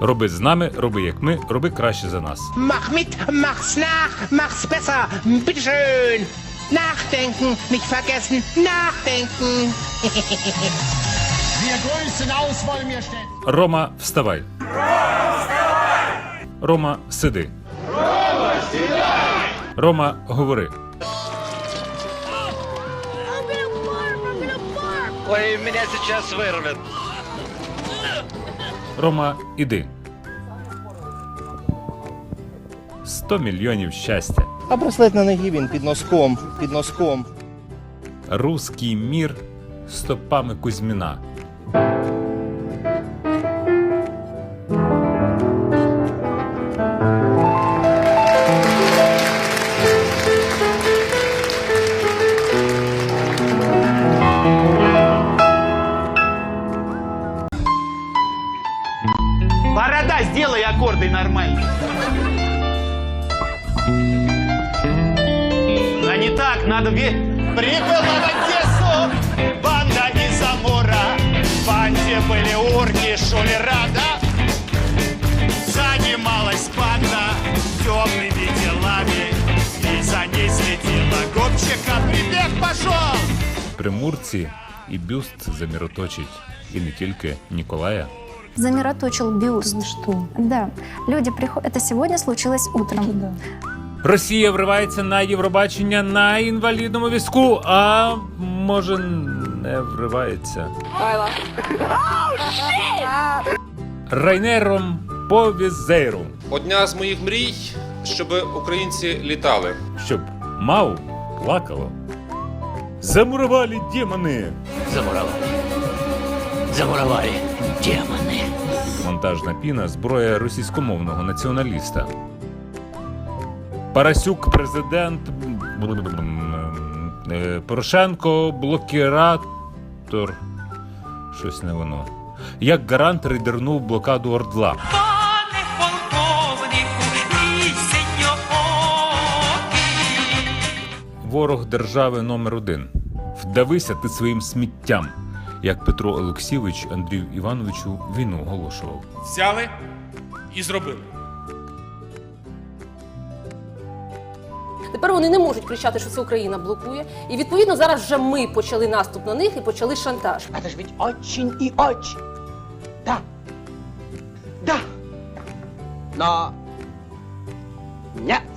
Роби з нами, роби як ми, роби краще за нас. Mach mit, mach's nach, mach's besser. Bitteschön. Nachdenken, nicht vergessen, nachdenken. Wir grüßen aus, wollen wir stellen. Рома, вставай. Рома, сиди. Рома, говори. Ой, меня сейчас вырвет. Рома, іди. Сто мільйонів щастя. А браслет на ногі він під носком, під носком. Руський мір стопами Кузьміна. Борода, сделай аккорды нормально. А не так, надо... ве- Прибыла в Одессу банда из Амура. В банде были урки, шулера, да? Занималась банда темными делами. И за ней следила гопчика. Прибег пошел! Примурці і бюст заміроточить. І не тільки Ніколая. Замироточил бюст. Что? Да. Люди приходят. Это сегодня случилось утром. Да. Росія вривається на Євробачення на інвалідному візку, а може не вривається. Райнером по візейру, Одна з моїх мрій, щоб українці літали. щоб мау плакало. Замурували демони. Замуровали. Замуровали. Демоны. Монтажна піна зброя російськомовного націоналіста. Парасюк, президент. е, Порошенко, блокіратор. Щось не воно. Як гарант рейдернув блокаду Ордла. Ворог держави номер один. Вдавися ти своїм сміттям, як Петро Олексійович Андрію Івановичу війну оголошував. взяли і зробили. Тепер вони не можуть кричати, що це Україна блокує. І відповідно зараз вже ми почали наступ на них і почали шантаж. Это ж ведь очень и очень. Да. Да. Но... Нет.